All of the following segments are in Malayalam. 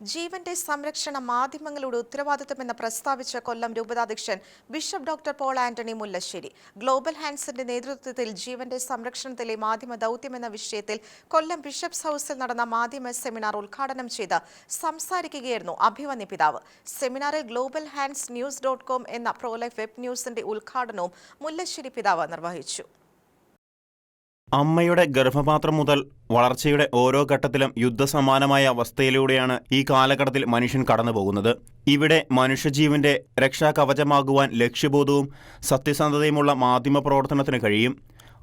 ജീവന്റെ സംരക്ഷണ മാധ്യമങ്ങളുടെ ഉത്തരവാദിത്തമെന്ന് പ്രസ്താവിച്ച Kollam രൂപതാധ്യക്ഷൻ bishop doctor Paul Antony Mullassery. Global ഹാൻഡ്സിന്റെ നേതൃത്വത്തിൽ ജീവന്റെ സംരക്ഷണത്തിലെ മാധ്യമ ദൗത്യമെന്ന വിഷയത്തിൽ കൊല്ലം ബിഷപ്സ് ഹൌസിൽ നടന്ന മാധ്യമ സെമിനാർ ഉദ്ഘാടനം ചെയ്ത് സംസാരിക്കുകയായിരുന്നു അഭിമന്യ പിതാവ്. സെമിനാറിൽ global hands news dot com എന്ന പ്രോലൈഫ് വെബ് ന്യൂസിന്റെ ഉദ്ഘാടനവും മുല്ലശ്ശേരി പിതാവ് നിർവഹിച്ചു. അമ്മയുടെ ഗർഭപാത്രം മുതൽ വളർച്ചയുടെ ഓരോ ഘട്ടത്തിലും യുദ്ധസമാനമായ അവസ്ഥയിലൂടെയാണ് ഈ കാലഘട്ടത്തിൽ മനുഷ്യൻ കടന്നുപോകുന്നത്. ഇവിടെ മനുഷ്യജീവന്റെ രക്ഷാകവചമാകുവാൻ ലക്ഷ്യബോധവും സത്യസന്ധതയുമുള്ള മാധ്യമ പ്രവർത്തനത്തിന് കഴിയും.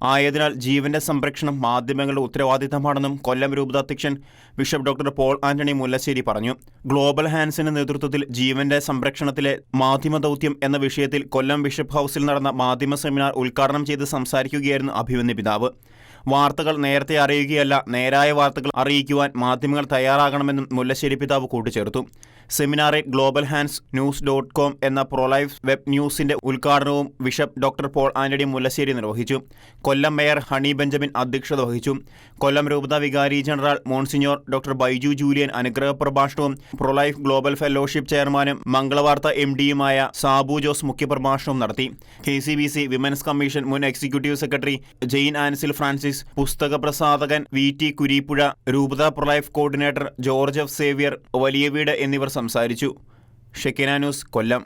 ആയതിനാൽ ജീവന്റെ സംരക്ഷണം മാധ്യമങ്ങളുടെ ഉത്തരവാദിത്തമാണെന്നും കൊല്ലം രൂപതാധ്യക്ഷൻ bishop doctor Paul Antony Mullassery പറഞ്ഞു. ഗ്ലോബൽ ഹാൻസിന്റെ നേതൃത്വത്തിൽ ജീവന്റെ സംരക്ഷണത്തിലെ മാധ്യമ ദൗത്യം എന്ന വിഷയത്തിൽ കൊല്ലം ബിഷപ്പ് ഹൗസിൽ നടന്ന മാധ്യമ സെമിനാർ ഉദ്ഘാടനം ചെയ്ത് സംസാരിക്കുകയായിരുന്നു അഭിമന്യ പിതാവ്. വാർത്തകൾ നേരത്തെ അറിയുകയല്ല നേരായ വാർത്തകൾ അറിയിക്കുവാൻ മാധ്യമങ്ങൾ തയ്യാറാകണമെന്നും മുല്ലശ്ശേരി പിതാവ് കൂട്ടിച്ചേർത്തു. സെമിനാറിൽ global hands news dot com എന്ന പ്രൊലൈഫ് വെബ് ന്യൂസിന്റെ ഉദ്ഘാടനവും bishop doctor Paul Antony Mullassery നിർവഹിച്ചു. കൊല്ലം മേയർ ഹണി ബെഞ്ചമിൻ അധ്യക്ഷത വഹിച്ചു. കൊല്ലം രൂപത വികാരി general monsignor doctor Baiju Julian അനുഗ്രഹ പ്രഭാഷണവും പ്രൊലൈഫ് ഗ്ലോബൽ ഫെലോഷിപ്പ് ചെയർമാനും മംഗളവാർത്ത എം ഡിയുമായ സാബു ജോസ് മുഖ്യപ്രഭാഷണവും നടത്തി. K C B C women's commission മുൻ എക്സിക്യൂട്ടീവ് സെക്രട്ടറി ജെയിൻ ആൻസിൽ ഫ്രാൻസിസ് പുസ്തക പ്രസാധകൻ വി ടി കുരീപ്പുഴ രൂപത prolife coordinator George F Xavier Valiyaveedu എന്നിവർ സംസാരിച്ചു. ഷെക്കിന ന്യൂസ് കൊല്ലം.